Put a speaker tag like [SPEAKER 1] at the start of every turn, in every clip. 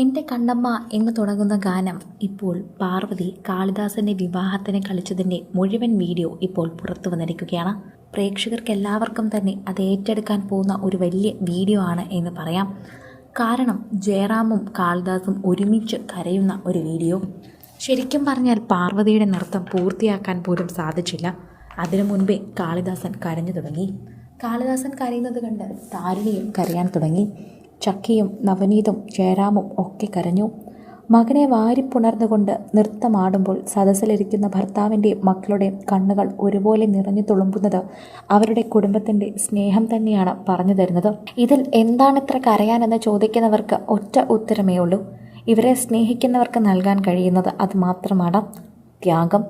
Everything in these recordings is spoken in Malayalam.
[SPEAKER 1] എന്റെ കണ്ണമ്മ എന്ന് തുടങ്ങുന്ന ഗാനം ഇപ്പോൾ പാർവതി കാളിദാസന്റെ വിവാഹത്തിന് കളിച്ചതിന്റെ മുഴുവൻ വീഡിയോ ഇപ്പോൾ പുറത്തു വന്നിരിക്കുകയാണ്. പ്രേക്ഷകർക്ക് എല്ലാവർക്കും തന്നെ അത് ഏറ്റെടുക്കാൻ പോകുന്ന ഒരു വലിയ വീഡിയോ ആണ് എന്ന് പറയാം. കാരണം ജയറാമും കാളിദാസും ഒരുമിച്ച് കരയുന്ന ഒരു വീഡിയോ. ശരിക്കും പറഞ്ഞാൽ പാർവതിയുടെ നൃത്തം പൂർത്തിയാക്കാൻ പോലും സാധിച്ചില്ല. അതിനു മുൻപേ കാളിദാസൻ കരഞ്ഞു തുടങ്ങി. കാളിദാസൻ കരയുന്നത് കണ്ട് താരിണിയും കരയാൻ തുടങ്ങി. ചക്കിയും നവനീതും ജയറാമും ഒക്കെ കരഞ്ഞു. മകനെ വാരിപ്പുണർന്നുകൊണ്ട് നൃത്തമാടുമ്പോൾ സദസ്സിലിരിക്കുന്ന ഭർത്താവിന്റെയും മക്കളുടെയും കണ്ണുകൾ ഒരുപോലെ നിറഞ്ഞു തുളുമ്പുന്നത് അവരുടെ കുടുംബത്തിന്റെ സ്നേഹം തന്നെയാണ് പറഞ്ഞു തരുന്നത്. ഇതിൽ എന്താണിത്ര കരയാനെന്ന് ചോദിക്കുന്നവർക്ക് ഒറ്റ ഉത്തരമേ ഉള്ളൂ. ഇവരെ സ്നേഹിക്കുന്നവർക്ക് നൽകാൻ കഴിയുന്നത് അത് മാത്രമാണ്. ത്യാഗം.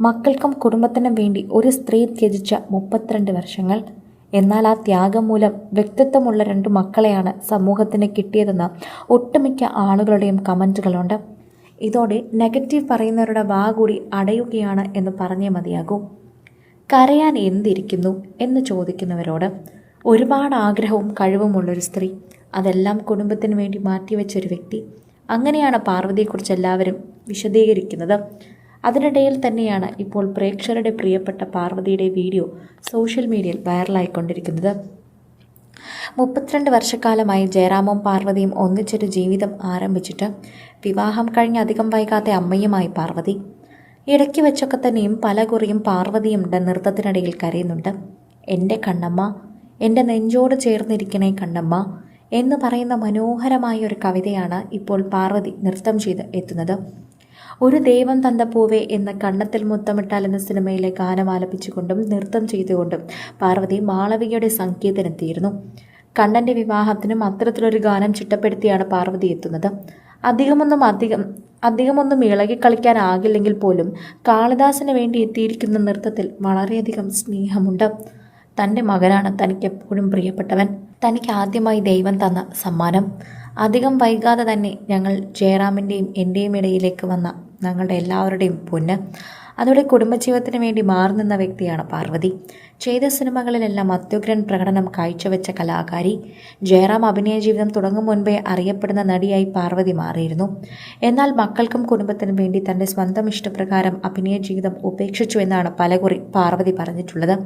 [SPEAKER 1] മക്കൾക്കും കുടുംബത്തിനും വേണ്ടി ഒരു സ്ത്രീ ത്യജിച്ച മുപ്പത്തിരണ്ട് വർഷങ്ങൾ. എന്നാൽ ആ ത്യാഗം മൂലം വ്യക്തിത്വമുള്ള രണ്ട് മക്കളെയാണ് സമൂഹത്തിന് കിട്ടിയതെന്ന് ഒട്ടുമിക്ക ആളുകളുടെയും കമന്റുകളുണ്ട്. ഇതോടെ നെഗറ്റീവ് പറയുന്നവരുടെ വാ കൂടി അടയുകയാണ് എന്ന് പറഞ്ഞേ മതിയാകൂ. കരയാൻ എന്തിരിക്കുന്നു എന്ന് ചോദിക്കുന്നവരോട് ഒരുപാട് ആഗ്രഹവും കഴിവുമുള്ളൊരു സ്ത്രീ അതെല്ലാം കുടുംബത്തിന് വേണ്ടി മാറ്റിവെച്ചൊരു വ്യക്തി. അങ്ങനെയാണ് പാർവതിയെക്കുറിച്ച് എല്ലാവരും വിശദീകരിക്കുന്നത്. അതിനിടയിൽ തന്നെയാണ് ഇപ്പോൾ പ്രേക്ഷകരുടെ പ്രിയപ്പെട്ട പാർവതിയുടെ വീഡിയോ സോഷ്യൽ മീഡിയയിൽ വൈറലായിക്കൊണ്ടിരിക്കുന്നത്. മുപ്പത്തിരണ്ട് വർഷക്കാലമായി ജയറാമും പാർവതിയും ഒന്നിച്ചൊരു ജീവിതം ആരംഭിച്ചിട്ട് വിവാഹം കഴിഞ്ഞ് അധികം വൈകാതെ അമ്മയുമായി പാർവതി. ഇടയ്ക്ക് വെച്ചൊക്കെ തന്നെയും പല കുറിയും പാർവതിയും നൃത്തത്തിനിടയിൽ കരയുന്നുണ്ട്. എന്റെ കണ്ണമ്മ എന്റെ നെഞ്ചോട് ചേർന്നിരിക്കണേ കണ്ണമ്മ എന്ന് പറയുന്ന മനോഹരമായ ഒരു കവിതയാണ് ഇപ്പോൾ പാർവതി നൃത്തം ചെയ്ത് എത്തുന്നത്. ഒരു ദൈവം തന്ന പൂവേ എന്ന കണ്ണത്തിൽ മുത്തമിട്ടാൽ എന്ന സിനിമയിലെ ഗാനം ആലപിച്ചുകൊണ്ടും നൃത്തം ചെയ്തുകൊണ്ടും പാർവതി മാളവികയുടെ സംഗീതനെത്തിയിരുന്നു കണ്ണന്റെ വിവാഹത്തിനും അത്തരത്തിലൊരു ഗാനം ചിട്ടപ്പെടുത്തിയാണ് പാർവതി എത്തുന്നത്. അധികമൊന്നും അധികം അധികമൊന്നും ഇളകി കളിക്കാനാകില്ലെങ്കിൽ പോലും കാളിദാസിന് വേണ്ടി എത്തിയിരിക്കുന്ന നൃത്തത്തിൽ വളരെയധികം സ്നേഹമുണ്ട്. തന്റെ മകനാണ് തനിക്ക് എപ്പോഴും പ്രിയപ്പെട്ടവൻ. തനിക്ക് ആദ്യമായി ദൈവം തന്ന സമ്മാനം. അധികം വൈകാതെ തന്നെ ഞങ്ങൾ ജയറാമിന്റെയും എന്റെയും ഇടയിലേക്ക് വന്ന ഞങ്ങളുടെ എല്ലാവരുടെയും പൊന്ന്. അതോടെ കുടുംബജീവിതത്തിന് വേണ്ടി മാറി നിന്ന വ്യക്തിയാണ് പാർവതി. ചെയ്ത സിനിമകളിലെല്ലാം അത്യുഗ്രൻ പ്രകടനം കാഴ്ചവെച്ച കലാകാരി. ജയറാം അഭിനയ ജീവിതം തുടങ്ങും മുൻപേ അറിയപ്പെടുന്ന നടിയായി പാർവതി മാറിയിരുന്നു. എന്നാൽ മക്കൾക്കും കുടുംബത്തിനും വേണ്ടി തന്റെ സ്വന്തം ഇഷ്ടപ്രകാരം അഭിനയ ജീവിതം ഉപേക്ഷിച്ചു എന്നാണ് പലകുറി പാർവതി പറഞ്ഞിട്ടുള്ളത്.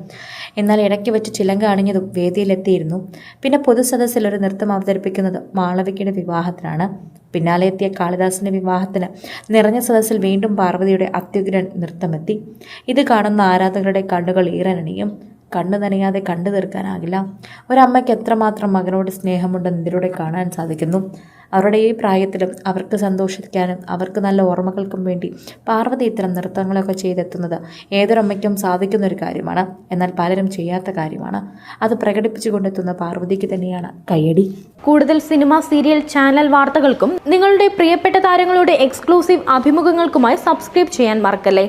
[SPEAKER 1] എന്നാൽ ഇടയ്ക്ക് വെച്ച് ചിലങ്ക അണിഞ്ഞതും വേദിയിലെത്തിയിരുന്നു. പിന്നെ പൊതുസദസ്സിൽ ഒരു നൃത്തം അവതരിപ്പിക്കുന്നത് മാളവികയുടെ വിവാഹത്തിനാണ്. പിന്നാലെ എത്തിയ കാളിദാസിന്റെ വിവാഹത്തിന് നിറഞ്ഞ വീണ്ടും പാർവതിയുടെ അത്യുഗ്രൻ നൃത്തമെത്തി. ഇത് കാണുന്ന ആരാധകരുടെ കണ്ണുകൾ ഈറനണിയും കണ്ണു നനയാതെ കണ്ടു തീർക്കാനാകില്ല. ഒരമ്മയ്ക്ക് എത്രമാത്രം മകനോട് സ്നേഹമുണ്ടെന്ന് ഇതിലൂടെ കാണാൻ സാധിക്കുന്നു? അവരുടെ ഈ പ്രായത്തിലും അവർക്ക് സന്തോഷിക്കാനും അവർക്ക് നല്ല ഓർമ്മകൾക്കും വേണ്ടി പാർവതി ഇത്തരം നൃത്തങ്ങളൊക്കെ ചെയ്തെത്തുന്നത് ഏതൊരമ്മയ്ക്കും സാധിക്കുന്ന ഒരു കാര്യമാണ്. എന്നാൽ പലരും ചെയ്യാത്ത കാര്യമാണ്. അത് പ്രകടിപ്പിച്ചു കൊണ്ടെത്തുന്ന പാർവതിക്ക് തന്നെയാണ് കയ്യടി.
[SPEAKER 2] കൂടുതൽ സിനിമ സീരിയൽ ചാനൽ വാർത്തകൾക്കും നിങ്ങളുടെ പ്രിയപ്പെട്ട താരങ്ങളുടെ എക്സ്ക്ലൂസീവ് അഭിമുഖങ്ങൾക്കുമായി സബ്സ്ക്രൈബ് ചെയ്യാൻ മറക്കല്ലേ?